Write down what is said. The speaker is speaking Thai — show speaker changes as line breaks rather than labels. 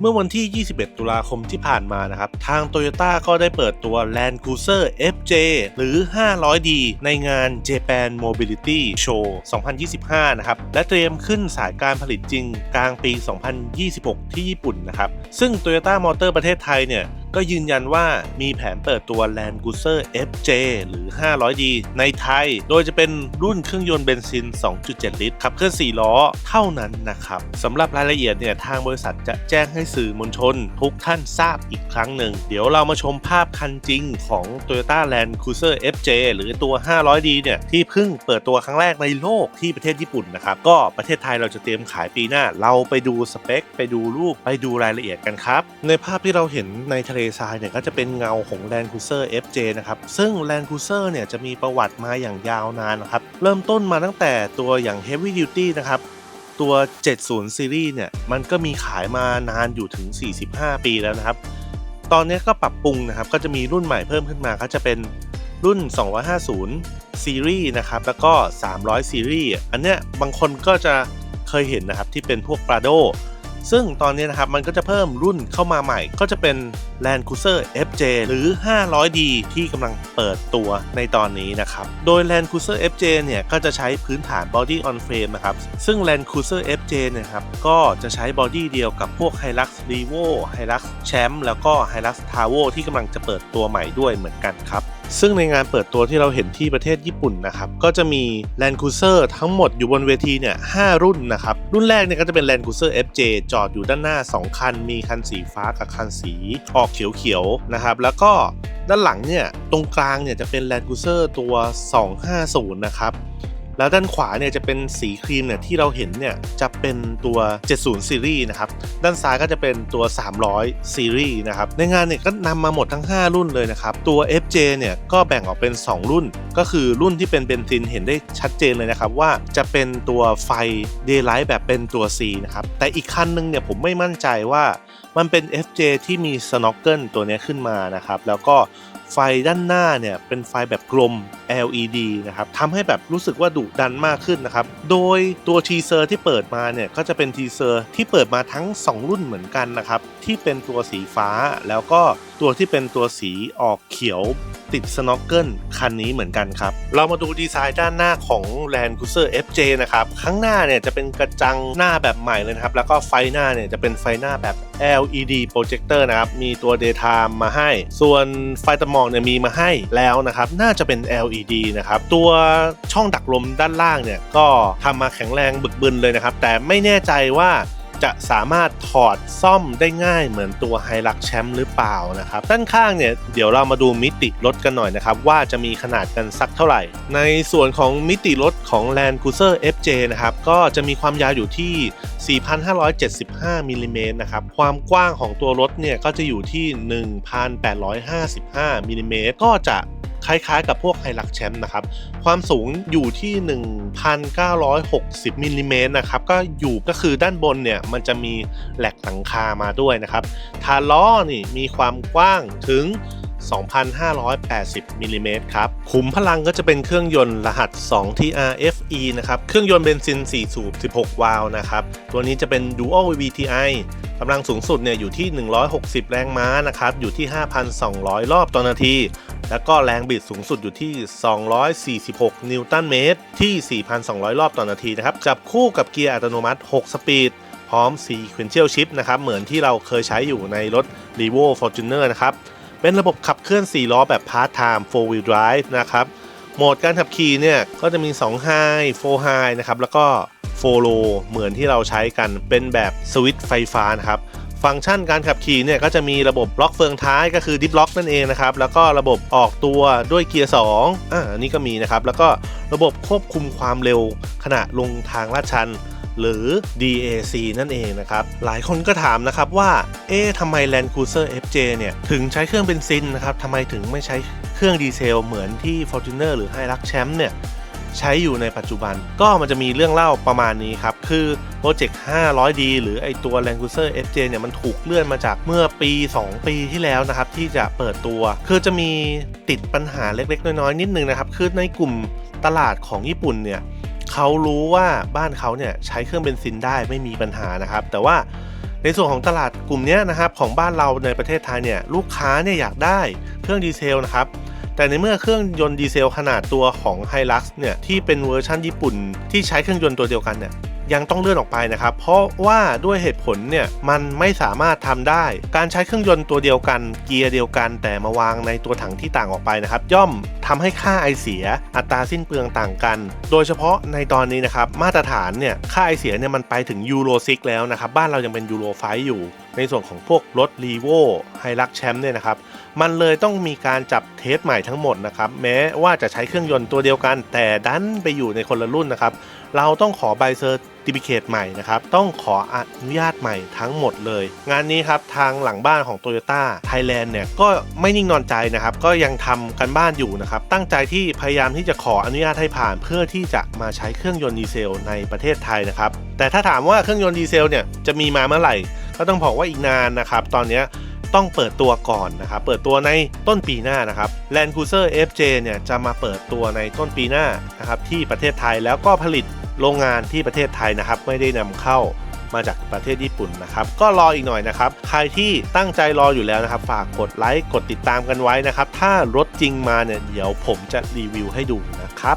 เมื่อวันที่ 21 ตุลาคมที่ผ่านมานะครับ ทาง Toyota ก็ได้เปิดตัว Land Cruiser FJ หรือ 500D ในงาน Japan Mobility Show 2025 นะครับ และเตรียมขึ้นสายการผลิตจริงกลางปี 2026 ที่ญี่ปุ่นนะครับ ซึ่ง Toyota Motor ประเทศไทยเนี่ย ก็ยืนยันว่ามีแผนเปิดตัว Land Cruiser FJ หรือ 500D ในไทย โดยจะเป็นรุ่นเครื่องยนต์เบนซิน 2.7 ลิตร ขับเคลื่อน 4 ล้อเท่านั้นนะครับสำหรับรายละเอียดเนี่ยทางบริษัทจะแจ้งให้สื่อมวลชน ทุกท่านทราบอีกครั้งหนึ่ง เดี๋ยวเรามาชมภาพคันจริงของ Toyota Land Cruiser FJ หรือตัว 500D เนี่ยที่เพิ่งเปิดตัวครั้งแรกในโลกที่ประเทศญี่ปุ่นนะครับก็ประเทศไทยเราจะเตรียมขายปีหน้า เราไปดูสเปค ไปดูรูปไปดูรายละเอียดกันครับในภาพที่เราเห็นในทะเลทรายเนี่ยก็จะเป็นเงาของ Land Cruiser FJ นะครับซึ่ง Land Cruiser เนี่ยจะมีประวัติมาอย่างยาวนานนะครับเริ่มต้นมาตั้งแต่ตัวอย่าง Heavy Duty นะครับตัว 70 ซีรีส์เนี่ยมันก็มีขายมานานอยู่ถึง 45 ปีแล้วนะครับ ตอนนี้ก็ปรับปรุงนะครับก็จะมีรุ่นใหม่เพิ่มขึ้นมาก็จะเป็นรุ่น 250 ซีรีส์นะครับแล้วก็ 300 ซีรีส์อันเนี้ยบางคนก็จะเคยเห็นนะครับที่เป็นพวก Prado ซึ่งตอนนี้นะครับมันก็จะเพิ่มรุ่นเข้ามาใหม่ ก็จะเป็น Land Cruiser FJ หรือ 500D ที่กำลังเปิดตัวในตอนนี้นะครับ โดย Land Cruiser FJ เนี่ยก็จะใช้พื้นฐาน Body on Frame นะครับ ซึ่ง Land Cruiser FJ เนี่ยครับก็จะใช้บอดี้เดียวกับพวก Hilux Revo Hilux Champ แล้วก็ Hilux Tavo ที่กำลังจะเปิดตัวใหม่ด้วยเหมือนกันครับ ซึ่งในงานเปิดตัวที่เราเห็นที่ประเทศญี่ปุ่นนะครับก็จะมี Land Cruiser ทั้งหมดอยู่บนเวทีเนี่ย5รุ่นนะครับ รุ่นแรกเนี่ยก็จะเป็น Land Cruiser FJ จอดอยู่ด้านหน้า 2 คัน มีคันสีฟ้ากับคันสีออกเขียวๆนะครับ แล้วก็ด้านหลังเนี่ยตรงกลางเนี่ยจะเป็น Land Cruiser ตัว 250 นะครับ แล้วด้านขวาเนี่ยจะเป็นสีครีมเนี่ยที่เราเห็นเนี่ยจะเป็นตัว 70 ซีรีส์นะครับ ด้านซ้ายก็จะเป็นตัว 300 ซีรีส์นะครับ ในงานเนี่ยก็นำมาหมดทั้ง 5 รุ่นเลยนะครับ ตัว FJ เนี่ยก็แบ่งออกเป็น 2 รุ่น ก็คือรุ่นที่เป็นเบนซินเห็นได้ชัดเจนเลยนะครับ ว่าจะเป็นตัวไฟ Daylight แบบเป็นตัว C นะครับ แต่อีกคันนึงเนี่ยผมไม่มั่นใจว่ามันเป็น FJ ที่มี Snorkel ตัวนี้ขึ้นมานะครับ แล้วก็ ไฟด้านหน้าเนี่ยเป็นไฟแบบกลม LED นะครับทำให้แบบรู้สึกว่าดุดันมากขึ้นนะครับ โดยตัวทีเซอร์ที่เปิดมาเนี่ยก็จะเป็นทีเซอร์ที่เปิดมาทั้ง 2 รุ่นเหมือนกันนะครับ ที่เป็นตัวสีฟ้าแล้วก็ ตัวที่เป็นตัวสีออกเขียวติดสโนว์เกิลคันนี้เหมือนกันครับ เรามาดูดีไซน์ด้านหน้าของ Land Cruiser FJ นะครับ ข้างหน้าเนี่ยจะเป็นกระจังหน้าแบบใหม่เลยครับ แล้วก็ไฟหน้าเนี่ยจะเป็นไฟหน้าแบบ LED projector นะครับ มีตัว daytime มาให้ ส่วนไฟตะหมอกเนี่ยมีมาให้แล้วนะครับ น่าจะเป็น LED นะครับ ตัวช่องดักลมด้านล่างเนี่ยก็ทำมาแข็งแรงบึกบึนเลยนะครับ แต่ไม่แน่ใจว่า จะสามารถถอดซ่อมได้ง่ายเหมือนตัว h i l u x Champ หรือเปล่านะครับ ด้านข้างเนี่ยเดี๋ยวเรามาดูมิติรถกันหน่อยนะครับ ว่าจะมีขนาดกันสักเท่าไหร่ ในส่วนของมิติรถของ Land Cruiser FJ นะครับ ก็จะมีความยาวอยู่ที่ 4,575มิลลิเมตรนะครับ ความกว้างของตัวรถเนี่ยก็จะอยู่ที่ 1,855มิลลิเมตรก็จะ คล้ายๆ กับพวกไฮลักแชมป์นะครับ ความสูงอยู่ที่ 1,960มิลลิเมตรนะครับ ก็อยู่ก็คือด้านบนเนี่ยมันจะมีแหลกหลังคามาด้วยนะครับฐาล้อนี่มีความกว้างถึง 2,580มิลลิเมตรครับขุมพลังก็จะเป็นเครื่องยนต์รหัส 2 TRFE นะครับ เครื่องยนต์เบนซิน 4 สูบ 16 วาล์วนะครับ ตัวนี้จะเป็น Dual VVTi กำลังสูงสุดเนี่ยอยู่ที่ 160 แรงม้านะครับ อยู่ที่ 5,200 รอบต่อนาที แล้วก็แรงบิดสูงสุดอยู่ที่ 246 นิวตันเมตร ที่ 4,200 รอบต่อนาทีนะครับ จับคู่กับเกียร์อัตโนมัติ 6 สปีด พร้อม Sequential Shift นะครับ เหมือนที่เราเคยใช้อยู่ในรถ r e v o Fortuner นะครับ เป็นระบบขับเคลื่อน 4 ล้อแบบ Part Time 4 Wheel Drive นะครับ โหมดการขับขี่เนี่ย ก็จะมี 2 High 4 High นะครับ แล้วก็4 Low เหมือนที่เราใช้กันเป็นแบบสวิตช์ไฟฟ้านะครับ ฟังก์ชันการขับขี่เนี่ยก็จะมีระบบล็อกเฟืองท้ายก็คือดิฟล็อกนั่นเองนะครับ แล้วก็ระบบออกตัวด้วยเกียร์2อ่าอันนี้ก็มีนะครับ แล้วก็ระบบควบคุมความเร็วขณะลงทางลาดชัน หรือ DAC นั่นเองนะครับ หลายคนก็ถามนะครับว่า เอ๊ะทำไม Land Cruiser FJ เนี่ย ถึงใช้เครื่องเบนซินนะครับทำไมถึงไม่ใช้เครื่องดีเซลเหมือนที่ Fortuner หรือ Hilux Champ เนี่ย ใช้อยู่ในปัจจุบัน ก็มันจะมีเรื่องเล่าประมาณนี้ครับ คือโปรเจกต์ 500D หรือไอตัว Land Cruiser FJ เนี่ยมันถูกเลื่อนมาจากเมื่อปี 2 ปีที่แล้วนะครับ ที่จะเปิดตัว คือจะมีติดปัญหาเล็ก ๆ น้อย ๆ นิดนึงนะครับ คือในกลุ่มตลาดของญี่ปุ่นเนี่ยเขารู้ว่าบ้านเขาเนี่ยใช้เครื่องเบนซินได้ไม่มีปัญหานะครับ แต่ว่าในส่วนของตลาดกลุ่มนี้นะครับของบ้านเราในประเทศไทยเนี่ยลูกค้าเนี่ยอยากได้เครื่องดีเซลนะครับ แต่ในเมื่อเครื่องยนต์ดีเซลขนาดตัวของ h i l u x เนี่ยที่เป็นเวอร์ชันญี่ปุ่น ที่ใช้เครื่องยนต์ตัวเดียวกันเนี่ย ยังต้องเลื่อนออกไปนะครับ เพราะว่าด้วยเหตุผลเนี่ยมันไม่สามารถทำได้ การใช้เครื่องยนต์ตัวเดียวกัน เกียร์เดียวกัน แต่มาวางในตัวถังที่ต่างออกไปนะครับ ย่อมทำให้ค่าไอเสียอัตราสิ้นเปลืองต่างกัน โดยเฉพาะในตอนนี้นะครับมาตรฐานเนี่ยค่าไอเสียเนี่ยมันไปถึงยูโรซิกแล้วนะครับบ้านเรายังเป็นยูโรไฟอยู่ ในส่วนของพวกรถรีโวไฮรักแชมป์เนี่ยนะครับมันเลยต้องมีการจับเทสใหม่ทั้งหมดนะครับแม้ว่าจะใช้เครื่องยนต์ตัวเดียวกัน แต่ดันไปอยู่ในคนละรุ่นนะครับเราต้องขอใบเซอร์ ติฟิเคตใหม่นะครับต้องขออนุญาตใหม่ทั้งหมดเลย งานนี้ครับทางหลังบ้านของ Toyota Thailand เนี่ยก็ไม่นิ่งนอนใจนะครับก็ยังทำกันบ้านอยู่นะครับตั้งใจที่พยายามที่จะขออนุญาตให้ผ่าน เพื่อที่จะมาใช้เครื่องยนต์ดีเซลในประเทศไทยนะครับแต่ถ้าถามว่าเครื่องยนต์ดีเซลเนี่ยจะมีมาเมื่อไหร่ ก็ต้องบอกว่าอีกนานนะครับตอนนี้ต้องเปิดตัวก่อนนะครับ เปิดตัวในต้นปีหน้านะครับ Land Cruiser FJ เนี่ยจะมาเปิดตัวในต้นปีหน้านะครับที่ประเทศไทยแล้วก็ผลิต โรงงานที่ประเทศไทยนะครับ ไม่ได้นำเข้ามาจากประเทศญี่ปุ่นนะครับ ก็รออีกหน่อยนะครับ ใครที่ตั้งใจรออยู่แล้วนะครับ ฝากกดไลค์กดติดตามกันไว้นะครับ ถ้ารถจริงมาเนี่ยเดี๋ยวผมจะรีวิวให้ดูนะครับ